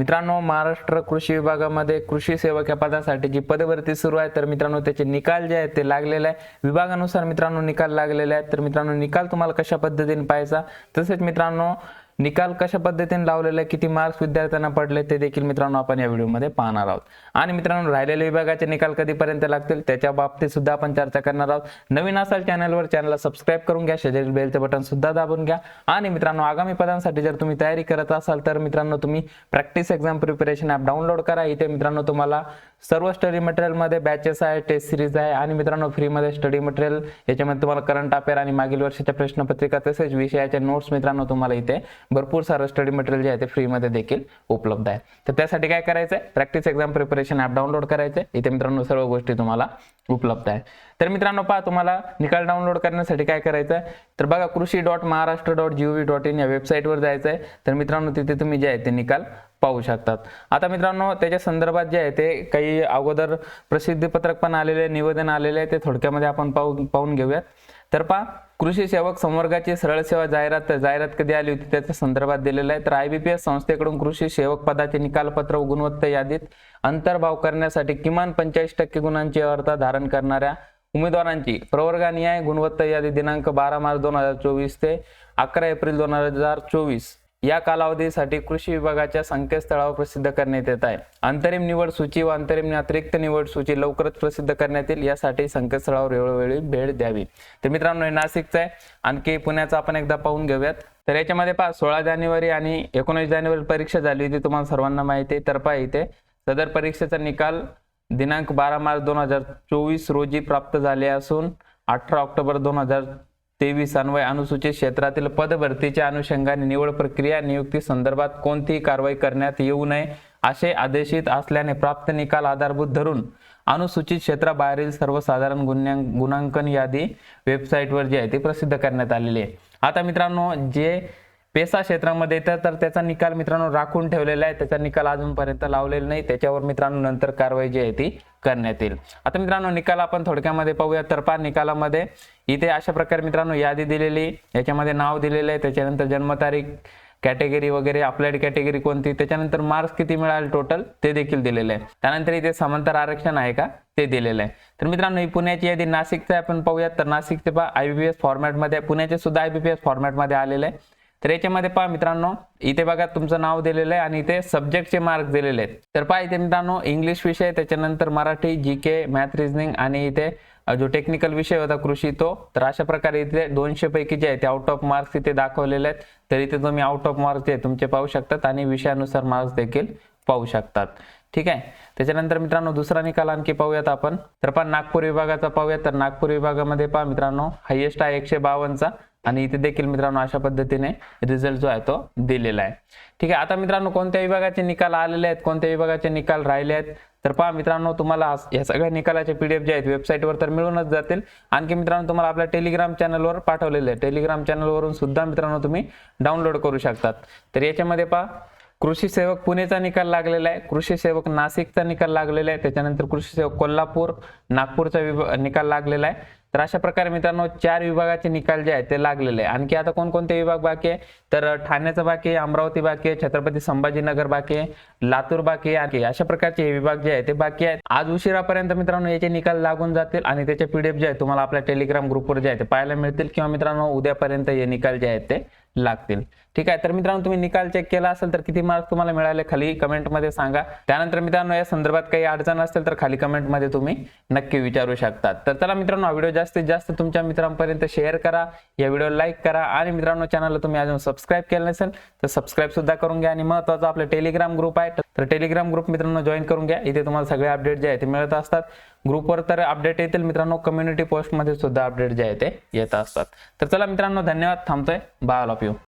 मित्रांनो महाराष्ट्र कृषी विभागामध्ये कृषी सेवक या पदासाठी जी पदभरती सुरू आहे तर मित्रांनो त्याचे निकाल जे आहेत ते लागलेले आहे. विभागानुसार मित्रांनो निकाल लागलेले आहेत. तर मित्रांनो निकाल तुम्हाला कशा पद्धतीने पाहायचा? तसेच मित्रांनो निकाल कशा पद्धतीने लावलेला आहे किती मार्क्स विद्यार्थ्यांना पडले ते देखील मित्रांनो आपण या व्हिडिओमध्ये पाहणार आहोत. आणि मित्रांनो राहिलेले विभागाचे निकाल कधीपर्यंत लागतील त्याच्या बाबतीत सुद्धा आपण चर्चा करणार आहोत. नवीन असाल चॅनलवर चॅनलला सबस्क्राईब करून घ्या शेजारी बेलचं बटन सुद्धा दाबून घ्या. आणि मित्रांनो आगामी पदांसाठी जर तुम्ही तयारी करत असाल तर मित्रांनो तुम्ही practice exam preparation app download करा. इथे मित्रांनो तुम्हाला सर्व स्टडी मटेरियलमध्ये बॅचेस आहे टेस्ट सिरीज आहे आणि मित्रांनो फ्रीमध्ये स्टडी मटेरियल याच्यामध्ये तुम्हाला करंट अफेअर आणि मागील वर्षाच्या प्रश्नपत्रिका तसेच विषयाच्या नोट्स मित्रांनो तुम्हाला इथे भरपूर सारं स्टडी मटेरियल जे आहे ते फ्रीमध्ये देखील उपलब्ध आहे. तर त्यासाठी काय करायचं आहे practice exam preparation app download करायचं आहे इथे मित्रांनो सर्व गोष्टी तुम्हाला उपलब्ध आहे तर मित्रांनो पहा तुम्हाला निकाल डाउनलोड करण्यासाठी काय करायचं आहे तर बघा Krishi dot Maharashtra dot G V dot in या वेबसाईटवर जायचं आहे तर मित्रांनो तिथे तुम्ही जे आहे ते निकाल पाहू शकतात. आता मित्रांनो त्याच्या संदर्भात जे आहे ते काही अगोदर प्रसिद्धीपत्रक पण आलेले आहे, निवेदन आलेले आहे ते थोडक्यामध्ये आपण पाहू पाहून घेऊयात. तर पहा कृषी सेवक संवर्गाची सरळ सेवा जाहिरात जाहिरात कधी आली होती त्याच्या संदर्भात दिलेलं आहे. तर आयबीपीएस संस्थेकडून कृषी सेवक पदाचे निकालपत्र व गुणवत्ता यादीत अंतर्भाव करण्यासाठी किमान पंचेचाळीस टक्के गुणांची अर्थ धारण करणाऱ्या उमेदवारांची प्रवर्गानिहाय गुणवत्ता यादी दिनांक बारा मार्च दोन हजार चोवीस ते अकरा एप्रिल दोन हजार चोवीस या कालावधीसाठी कृषी विभागाच्या संकेतस्थळावर प्रसिद्ध करण्यात येत आहे. अंतरिम निवड सूची व अंतरिम अतिरिक्त निवड सूची लवकरच प्रसिद्ध करण्यात येईल यासाठी संकेतस्थळावर वेळोवेळी भेट द्यावी. तर मित्रांनो हे नाशिकचं आहे. आणखी पुण्याचं आपण एकदा पाहून घेऊयात. तर याच्यामध्ये पहा सोळा जानेवारी आणि एकोणीस जानेवारी परीक्षा झाली होती तुम्हाला सर्वांना माहिती आहे. तर पहा इथे सदर परीक्षेचा निकाल दिनांक बारा मार्च दोन हजार चोवीस रोजी प्राप्त झाले असून अठरा ऑक्टोबर दोन हजार तेवीस अन्वय अनुसूचित क्षेत्रातील पदभरतीच्या अनुषंगाने निवड प्रक्रिया नियुक्ती संदर्भात कोणतीही कारवाई करण्यात येऊ नये असे आदेशित असल्याने प्राप्त निकाल आधारभूत धरून अनुसूचित क्षेत्राबाहेरील सर्वसाधारण गुन्ह्या गुणांकन यादी वेबसाईटवर जी आहे ती प्रसिद्ध करण्यात आलेली आहे. आता मित्रांनो जे पेसा क्षेत्रामध्ये येतं तर त्याचा निकाल मित्रांनो राखून ठेवलेला आहे. त्याचा निकाल अजूनपर्यंत लावलेला नाही. त्याच्यावर मित्रांनो नंतर कारवाई जी आहे ती करण्यात येईल. आता मित्रांनो निकाल आपण थोडक्यामध्ये पाहूया. तर निकालामध्ये इथे अशा प्रकारे मित्रांनो यादी दिलेली याच्यामध्ये नाव दिलेलं आहे. त्याच्यानंतर जन्मतारीख कॅटेगरी वगैरे अप्लाइड कॅटेगरी कोणती त्याच्यानंतर मार्क्स किती मिळाले टोटल ते देखील दिलेलं आहे. त्यानंतर इथे समांतर आरक्षण आहे का ते दिलेलं आहे. तर मित्रांनो ही पुण्याची यादी नाशिकचं आपण पाहूयात. तर नाशिकचे पहा आयबीपीएस फॉर्मॅटमध्ये पुण्याचे सुद्धा आयबीपीएस फॉर्मॅटमध्ये आलेलं आहे. तर याच्यामध्ये पहा मित्रांनो इथे बघा तुमचं नाव दिलेलं आहे आणि इथे सब्जेक्टचे मार्क्स दिलेले आहेत. तर पहा इथे मित्रांनो इंग्लिश विषय त्याच्यानंतर Marathi G K math reasoning आणि इथे जो टेक्निकल विषय होता कृषी तो. तर अशा प्रकारे इथे दोनशे पैकी जे आहे ते आउट ऑफ मार्क्स इथे दाखवलेले आहेत. तर इथे तुम्ही आउट ऑफ मार्क्स जे तुमचे पाहू शकतात आणि विषयानुसार मार्क्स देखील पाहू शकतात. ठीक आहे? त्याच्यानंतर मित्रांनो दुसरा निकाल आणखी पाहूयात आपण. तर पहा नागपूर विभागाचा पाहूयात. तर नागपूर विभागामध्ये पहा मित्रांनो हायेस्ट आहे एकशे बावन्नचा. आणि इथे देखील मित्रांनो अशा पद्धतीने रिझल्ट जो आहे तो दिलेला आहे. ठीक आहे आता मित्रांनो कोणत्या विभागाचे निकाल आलेले आहेत कोणत्या विभागाचे निकाल राहिले आहेत? तर पहा मित्रांनो तुम्हाला या सगळ्या निकालाचे पीडीएफ जे आहेत वेबसाईटवर तर मिळूनच जातील. आणखी मित्रांनो तुम्हाला आपल्या टेलिग्राम चॅनलवर पाठवलेले आहे. टेलिग्राम चॅनलवरून सुद्धा मित्रांनो तुम्ही डाउनलोड करू शकतात. तर याच्यामध्ये पहा कृषी सेवक पुणेचा निकाल लागलेला आहे कृषी सेवक नाशिकचा निकाल लागलेला आहे त्याच्यानंतर कृषी सेवक कोल्हापूर नागपूरचा विभाग निकाल लागलेला आहे. तर अशा प्रकारे मित्रांनो चार विभागाचे निकाल जे आहेत ते लागलेले आहे आणखी आता कोणकोणते विभाग बाकी आहे? तर ठाण्याचा बाकी आहे अमरावती बाकी आहे छत्रपती संभाजीनगर बाकी आहे लातूर बाकी आहे अशा प्रकारचे हे विभाग जे आहेत ते बाकी आहेत. आज उशिरापर्यंत मित्रांनो याचे निकाल लागून जातील आणि त्याचे पीडीएफ जे आहे तुम्हाला आपल्या टेलिग्राम ग्रुपवर जे आहे ते पाहायला मिळतील किंवा मित्रांनो उद्यापर्यंत हे निकाल जे आहेत ते लागतील. ठीक आहे तर मित्रांनो तुम्ही निकाल चेक केला असेल तर किती मार्क्स तुम्हाला मिळाले खाली कमेंटमध्ये सांगा. त्यानंतर मित्रांनो या संदर्भात काही अडचण असेल तर खाली कमेंटमध्ये तुम्ही नक्की विचारू शकतात. तर चला मित्रांनो हा व्हिडिओ जास्तीत जास्त तुमच्या मित्रांपर्यंत शेअर करा. या व्हिडिओ लाईक करा आणि मित्रांनो चॅनलला तुम्ही अजून सबस्क्राईब केलं नसेल तर सबस्क्राईब सुद्धा करून घ्या. आणि महत्त्वाचा आपलं टेलिग्राम ग्रुप आहे तर टेलिग्राम ग्रुप मित्रांनो जॉईन करून घ्या. इथे तुम्हाला सगळे अपडेट जे आहे ते मिळत असतात. ग्रुपवर तर अपडेट येतील मित्रांनो. कम्युनिटी पोस्टमध्ये सुद्धा अपडेट जे आहे ते येत असतात. तर चला मित्रांनो धन्यवाद. थांबतोय. Bye all of you